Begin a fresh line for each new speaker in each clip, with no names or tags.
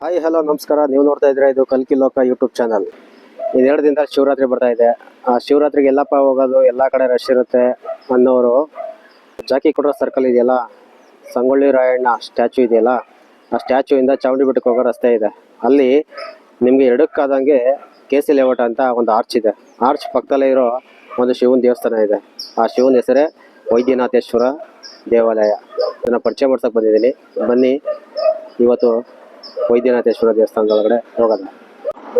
Hi hello ನಮಸ್ಕಾರ. ನೀವು ನೋಡ್ತಾ ಇದ್ರೆ ಇದು ಕಲ್ಕಿ ಲೋಕ ಯೂಟ್ಯೂಬ್ ಚಾನಲ್ ಎರಡು ದಿನದಲ್ಲಿ ಶಿವರಾತ್ರಿ ಬರ್ತಾ ಇದೆ. ಆ, ಶಿವರಾತ್ರಿಗೆ ಎಲ್ಲಪ್ಪ ಹೋಗೋದು, ಎಲ್ಲ ಕಡೆ ರಶ್ ಇರುತ್ತೆ ಅನ್ನೋರು. ಜಾಕಿ ಕೊಡೋ ಸರ್ಕಲ್ ಇದೆಯಲ್ಲ, ಸಂಗೊಳ್ಳಿ ರಾಯಣ್ಣ ಸ್ಟ್ಯಾಚು ಇದೆಯಲ್ಲ, ಆ ಸ್ಟ್ಯಾಚುಯಿಂದ ಚಾವಣಿ ಬೆಟ್ಟಕ್ಕೆ ಹೋಗೋ ರಸ್ತೆ ಇದೆ. ಅಲ್ಲಿ ನಿಮಗೆ ಎರಡಕ್ಕಾದಂಗೆ ಕೆ ಸಿ ಲೇಔಟ್ ಅಂತ ಒಂದು ಆರ್ಚ್ ಇದೆ. ಆರ್ಚ್ ಪಕ್ಕದಲ್ಲೇ ಇರೋ ಒಂದು ಶಿವನ ದೇವಸ್ಥಾನ ಇದೆ. ಆ ಶಿವನ ಹೆಸರೇ ವೈದ್ಯನಾಥೇಶ್ವರ ದೇವಾಲಯ. ಅದನ್ನು ಪರಿಚಯ ಮಾಡ್ಸಕ್ಕೆ ಬಂದಿದ್ದೀನಿ. ಬನ್ನಿ, ಇವತ್ತು ವೈದ್ಯನಾಥೇಶ್ವರ ದೇವಸ್ಥಾನದ ಒಳಗಡೆ ಹೋಗೋದು.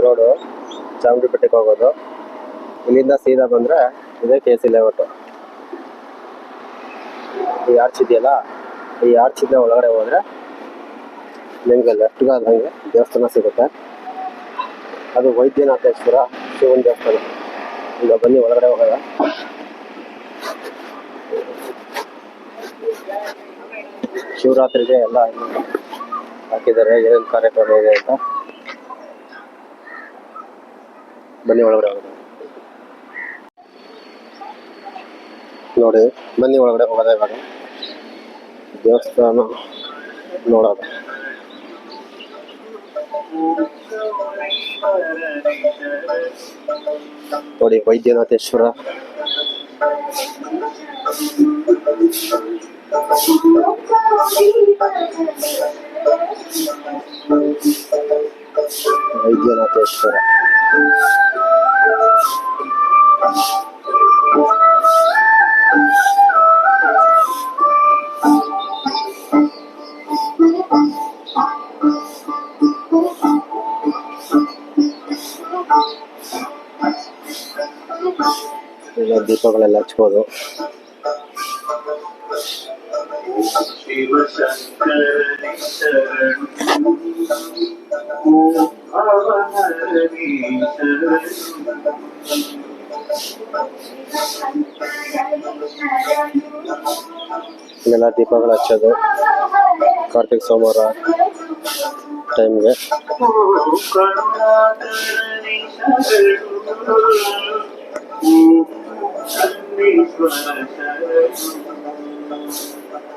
ರೋಡು ಚಾಮುಂಡಿ ಬೆಟ್ಟಕ್ಕೆ ಹೋಗೋದು. ಇಲ್ಲಿಂದ ಸೀದಾ ಬಂದರೆ ಇದೇ ಕೆ ಸಿ ಲೇಔಟು ಈ ಆರ್ಚ್ ಇದೆಯಲ್ಲ, ಈ ಆರ್ಚಿಂದ ಒಳಗಡೆ ಹೋದರೆ ನಿಮಗೆ ಲೆಫ್ಟ್ಗಾದಂಗೆ ದೇವಸ್ಥಾನ ಸಿಗುತ್ತೆ. ಅದು ವೈದ್ಯನಾಥೇಶ್ವರ ಶಿವನ ದೇವಸ್ಥಾನ. ಈಗ ಬನ್ನಿ ಒಳಗಡೆ ಹೋಗೋದ ಶಿವರಾತ್ರಿಗೆ ಎಲ್ಲ ಹಾಕಿದ್ದಾರೆ. ಏನೇನು ಕಾರ್ಯಕ್ರಮ ಇದೆ ಅಂತ? ಬನ್ನಿ ಒಳಗಡೆ ಹೋಗೋದು ನೋಡಿ, ಬನ್ನಿ ಒಳಗಡೆ ಹೋಗೋದ ಇವಾಗ. ದೇವಸ್ಥಾನ ನೋಡೋದು ನೋಡಿ, ವೈದ್ಯನಾಥೇಶ್ವರ. ವೈದ್ಯನಾಥೇಶ್ವರ ಎಲ್ಲ ದೀಪಗಳೆಲ್ಲ ಹಚ್ಬೋದು
ಶಿವಶಂಕರನಿ ಶರಣು ಅವಹರಣಿ ಶರಣು
ಇಲ್ಲೆಲ್ಲ ದೀಪಗಳು ಹಚ್ಚೋದು ಕಾರ್ತಿಕ್ ಸೋಮವಾರ ಟೈಮ್ಗೆ
ಕರುಣಾಕರಣಿ ಶರಣು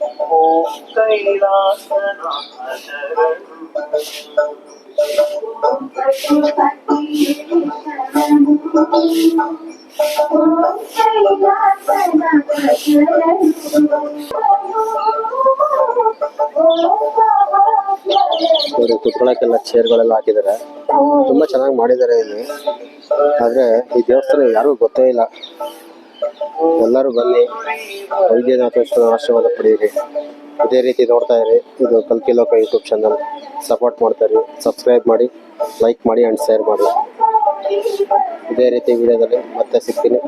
ಓಂ
ನೋಡಿ ಕುತ್ಕೊಳಕ್ಕೆಲ್ಲ ಚೇರ್ಗಳೆಲ್ಲ ಹಾಕಿದ್ದಾರೆ ತುಂಬಾ ಚೆನ್ನಾಗಿ ಮಾಡಿದ್ದಾರೆ ಇಲ್ಲಿ. ಆದ್ರೆ ಈ ದೇವಸ್ಥಾನ ಯಾರಿಗೂ ಗೊತ್ತೇ ಇಲ್ಲ. ಎಲ್ಲರೂ ಬನ್ನಿ. ವೈದ್ಯನಾಥೇಶ್ವರ ಆಶೀರ್ವಾದ ಪಡೆಯಿರಿ. ಇದೇ ರೀತಿ ನೋಡ್ತಾ ಇರಿ. ಇದು ಕಲ್ಕಿ ಲೋಕ ಯೂಟ್ಯೂಬ್ ಚಾನಲ್ ಸಪೋರ್ಟ್ ಮಾಡ್ತಾರೆ. ಸಬ್ಸ್ಕ್ರೈಬ್ ಮಾಡಿ ಲೈಕ್ ಮಾಡಿ ಆ್ಯಂಡ್ ಶೇರ್ ಮಾಡಿ. ಇದೇ ರೀತಿ ವಿಡಿಯೋದಲ್ಲಿ ಮತ್ತೆ ಸಿಗ್ತೀನಿ.